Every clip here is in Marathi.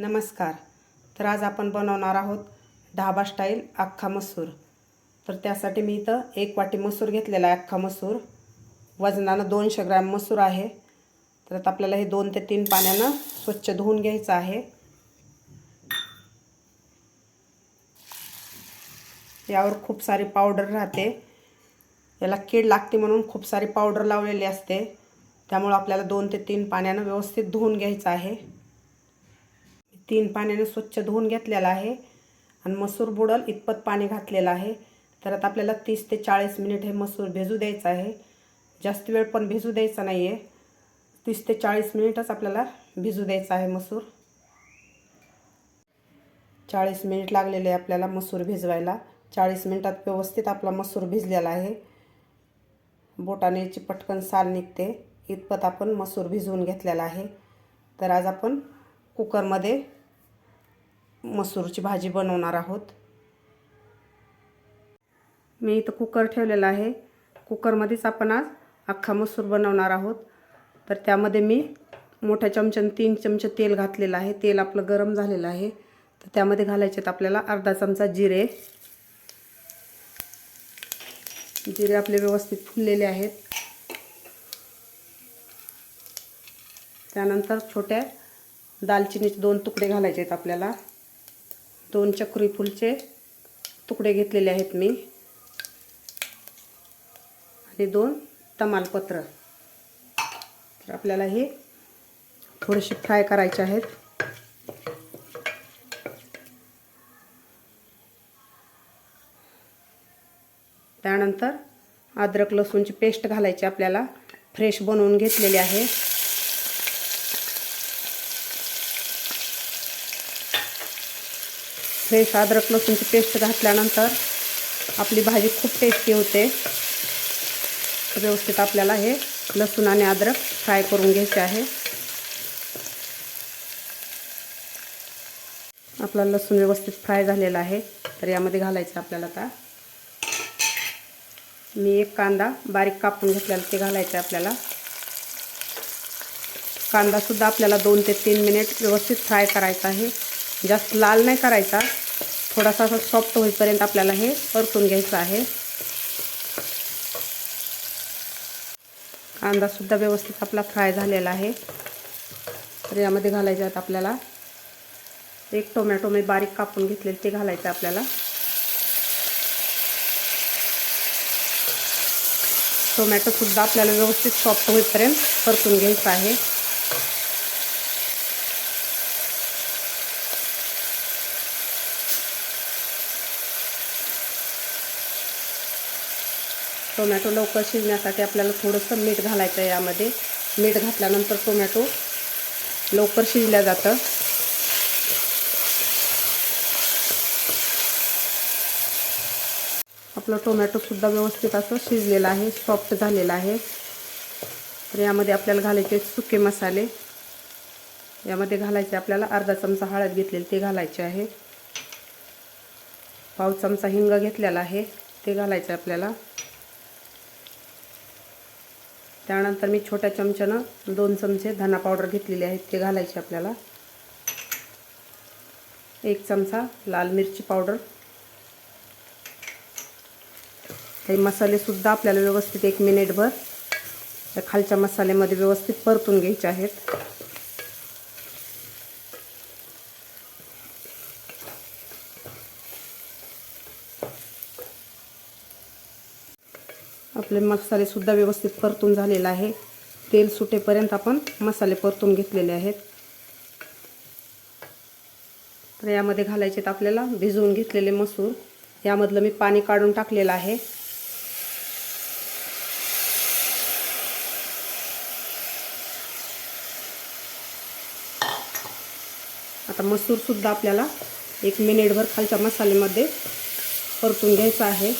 नमस्कार. तर आज आपण बनवणार आहोत ढाबा स्टाईल अख्खा मसूर. तर त्यासाठी मी इथं एक वाटी मसूर घेतलेला आहे अख्खा मसूर. वजनानं दोनशे ग्रॅम मसूर आहे. तर आता आपल्याला हे दोन ते तीन पाण्यानं स्वच्छ धुवून घ्यायचं आहे. यावर खूप सारी पावडर राहते. याला कीड लागते म्हणून खूप सारी पावडर लावलेली असते. त्यामुळं आपल्याला दोन ते तीन पाण्यानं व्यवस्थित धुवून घ्यायचं आहे. तीन पाण्याने स्वच्छ धुवून घेतलेला आहे. आणि मसूर बुडल इतपत पाणी घातलेलं आहे. तर आता आपल्याला तीस ते चाळीस मिनिट हे मसूर भिजू द्यायचं आहे. जास्त वेळ पण भिजू द्यायचा नाही आहे तीस ते चाळीस मिनिटच आपल्याला भिजू द्यायचं आहे मसूर. चाळीस मिनिट लागलेले आहे आपल्याला मसूर भिजवायला. चाळीस मिनिटात व्यवस्थित आपला मसूर भिजलेला आहे. बोटाने याची पटकन साल निघते. इतपत आपण मसूर भिजवून घेतलेला आहे. तर आज आपण कुकरमध्ये मसूरची भाजी बनवणार आहोत. मी इथं कुकर ठेवलेला आहे. कुकरमध्येच आपण आज अख्खा मसूर बनवणार आहोत. तर त्यामध्ये मी मोठ्या चमच्यानं तीन चमचे तेल घातलेलं आहे. तेल आपलं गरम झालेलं आहे. तर त्यामध्ये घालायचे आहेत आपल्याला अर्धा चमचा जिरे. जिरे आपले व्यवस्थित फुललेले आहेत. त्यानंतर छोट्या दालचिनीचे दोन तुकडे घालायचे आहेत आपल्याला. दोन चक्री फुलचे तुकडे घेतलेले आहेत मी. आणि दोन तमालपत्र. तर आपल्याला हे थोडेसे फ्राय करायचे आहेत. त्यानंतर अद्रक लसूणची पेस्ट घालायची आपल्याला. फ्रेश बनवून घेतलेली आहे. फ्रेश अद्रक लसूणची पेस्ट घातल्यानंतर आपली भाजी खूप टेस्टी होते. व्यवस्थित आपल्याला हे लसूण आणि अद्रक फ्राय करून घ्यायचे आहे. आपला लसूण व्यवस्थित फ्राय झालेला आहे. तर यामध्ये घालायचं आपल्याला आता. मी एक कांदा बारीक कापून घेतलेला ते घालायचं आहे आपल्याला. कांदासुद्धा आपल्याला दोन ते तीन मिनिट व्यवस्थित फ्राय करायचा आहे. जास्त लाल नाही करायचा. थोडासा असा सॉफ्ट होईपर्यंत आपल्याला हे परतून घ्यायचं आहे. कांदासुद्धा व्यवस्थित आपला फ्राय झालेला आहे. तर यामध्ये घालायचे आहेत आपल्याला. एक टोमॅटो मी बारीक कापून घेतलेले ते घालायचं आपल्याला. टोमॅटोसुद्धा आपल्याला व्यवस्थित सॉफ्ट होईपर्यंत परतून घ्यायचं आहे. टोमॅटो लवकर शिजण्यासाठी आपल्याला थोडंसं मीठ घालायचं आहे यामध्ये. मीठ घातल्यानंतर टोमॅटो लवकर शिजल्या जातं. आपलं टोमॅटोसुद्धा व्यवस्थित असं शिजलेलं आहे सॉफ्ट झालेलं आहे. तर यामध्ये आपल्याला घालायचे सुके मसाले. यामध्ये घालायचे आपल्याला अर्धा चमचा हळद घेतलेली ते घालायचे आहे. पाव चमचा हिंग घेतलेला आहे ते घालायचं आपल्याला. त्यानंतर मी छोट्या चमच्यानं दोन चमचे धना पावडर घेतलेले आहेत ते घालायचे आपल्याला. एक चमचा लाल मिरची पावडर. हे मसालेसुद्धा आपल्याला व्यवस्थित एक मिनिटभर त्या खालच्या मसाल्यामध्ये व्यवस्थित परतून घ्यायचे आहेत आपले मसालेसुद्धा व्यवस्थित परतून झालेला आहे. तेल सुटेपर्यंत आपण मसाले परतून घेतलेले आहेत. तर यामध्ये घालायचे आपल्याला भिजवून घेतलेले मसूर. यामधलं मी पाणी काढून टाकलेलं आहे. आता मसूरसुद्धा आपल्याला एक मिनिटभर खालच्या मसाल्यामध्ये परतून घ्यायचा आहे.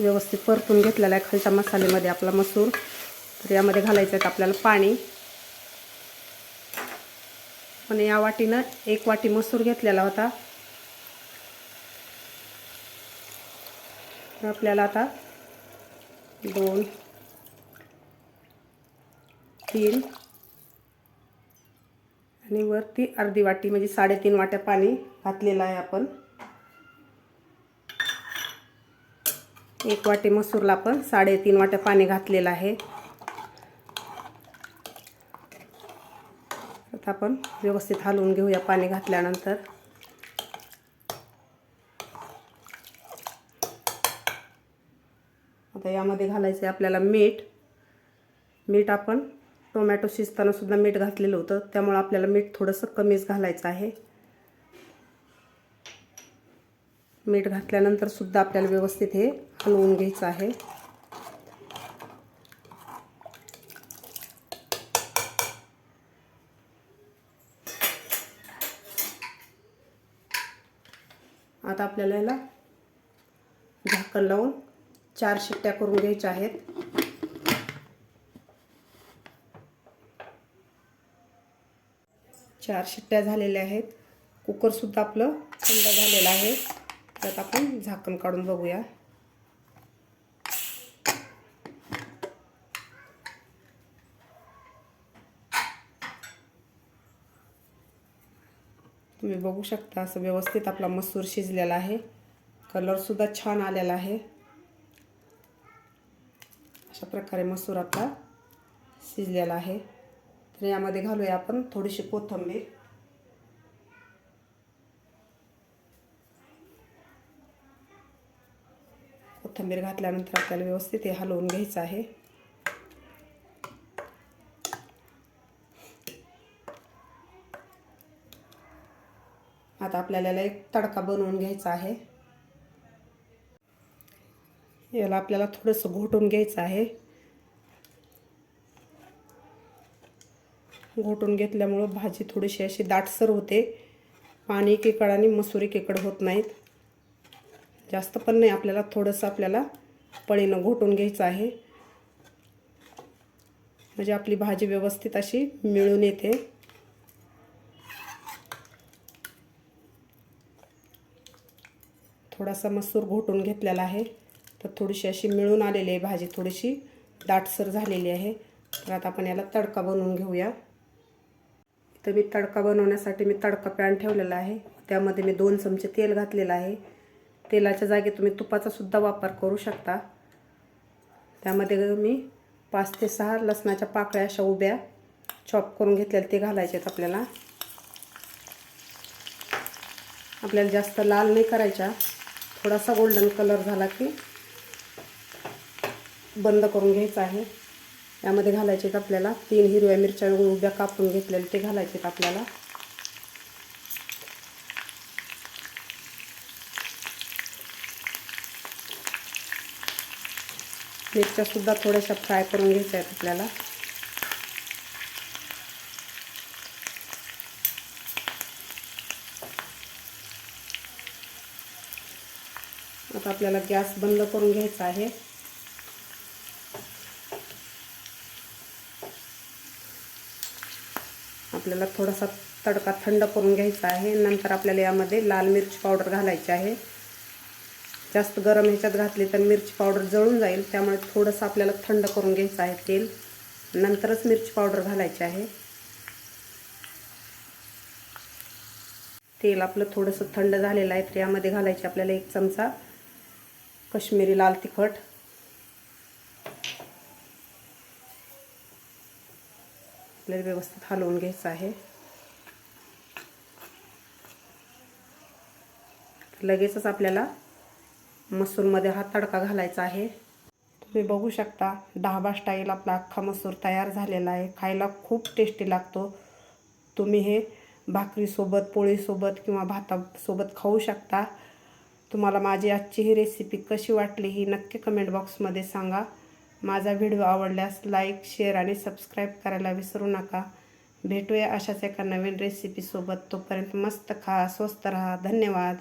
व्यवस्थित परतून घेतलेला आहे खालच्या मसाल्यामध्ये आपला मसूर. तर यामध्ये घालायचं आहे आपल्याला पाणी. पण या वाटीनं एक वाटी मसूर घेतलेला होता. आपल्याला आता दोन तीन आणि वरती अर्धी वाटी म्हणजे साडेतीन वाट्या पाणी घातलेलं आहे आपण. एक वाटी मसूरला आपण साडेतीन वाट्या पाणी घातलेलं आहे. आता आपण व्यवस्थित हलवून घेऊया पाणी घातल्यानंतर. आता यामध्ये घालायचं आहे आपल्याला मीठ. मीठ आपण टोमॅटो शिजताना सुद्धा मीठ घातलेलं होतं त्यामुळं आपल्याला मीठ थोडंसं कमीच घालायचं आहे. मीठ घातल्यानंतर सुद्धा आपल्याला व्यवस्थित हे हलवून घ्यायचं आहे. आता आपल्याला याला झाकण लावून चार शिट्ट्या करून घ्यायच्या आहेत. चार शिट्ट्या झालेल्या आहेत. कुकरसुद्धा आपलं थंड झालेलं आहे. त्यात आपण झाकण काढून बघूया. तुम्ही बघू शकता असं व्यवस्थित आपला मसूर शिजलेला आहे. कलरसुद्धा छान आलेला आहे. अशा प्रकारे मसूर आपला शिजलेला आहे. तर यामध्ये घालूया आपण थोडीशी कोथिंबीर. कोथिंबीर घातल्यानंतर आपल्याला व्यवस्थित हे हलवून घ्यायचं आहे. आता आपल्याला एक तडका बनवून घ्यायचा आहे. याला आपल्याला थोडंसं घोटून घ्यायचं आहे. घोटून घेतल्यामुळं भाजी थोडीशी अशी दाटसर होते. पाणी एकीकडं आणि मसूर एकीकडं होत नाहीत. जास्त पण नाही आपल्याला थोडंसं आपल्याला पळीनं घोटून घ्यायचं आहे. म्हणजे आपली भाजी व्यवस्थित अशी मिळून येते. थोडासा मसूर घोटून घेतलेला आहे. तर थोडीशी अशी मिळून आलेली आहे भाजी थोडीशी दाटसर झालेली आहे. तर आता आपण याला तडका बनवून घेऊया. तर मी तडका बनवण्यासाठी मी तडका पॅन ठेवलेला आहे. त्यामध्ये मी दोन चमचे तेल घातलेलं आहे. तेलाच्या जागी तुम्ही तुपाचा सुद्धा वापर करू शकता. त्यामध्ये मी पाच ते सहा लसणाच्या पाकळ्या अशा उभ्या चॉप करून घेतलेल्या ते घालायचे आहेत आपल्याला. आपल्याला जास्त लाल नाही करायच्या. थोडासा गोल्डन कलर झाला की बंद करून घ्यायचा आहे. यामध्ये घालायचे आहेत आपल्याला तीन हिरव्या मिरच्या उभ्या कापून घेतलेल्या ते घालायचे आहेत आपल्याला. मिरच्यासुद्धा थोड्याशा फ्राय करून घ्यायच्या आहेत आपल्याला. आता आपल्याला गॅस बंद करून घ्यायचा आहे. आपल्याला थोडासा तडका थंड करून घ्यायचा आहे. नंतर आपल्याला यामध्ये लाल मिरची पावडर घालायची आहे. जास्त गरम ह्याच्यात घातली तर मिरची पावडर जळून जाईल. त्यामुळे थोडंसं आपल्याला थंड करून घ्यायचं आहे तेल. नंतरच मिरची पावडर घालायची आहे. तेल आपलं थोडंसं थंड झालेलं आहे तर यामध्ये घालायचे आपल्याला एक चमचा कश्मीरी लाल तिखट. आपल्याला व्यवस्थित हलवून घ्यायचं आहे. लगेचच आपल्याला मसूरमध्ये हा तडका घालायचा आहे. तुम्ही बघू शकता ढाबा स्टाईल आपला अख्खा मसूर तयार झालेला आहे. खायला खूप टेस्टी लागतो. तुम्ही हे भाकरीसोबत पोळीसोबत किंवा भातासोबत खाऊ शकता. तुम्हाला माझी आजची ही रेसिपी कशी वाटली ही नक्की कमेंट बॉक्समध्ये सांगा. माझा व्हिडिओ आवडल्यास लाईक शेअर आणि सबस्क्राईब करायला विसरू नका. भेटूया अशाच एका नवीन रेसिपीसोबत तोपर्यंत मस्त खा स्वस्त राहा. धन्यवाद.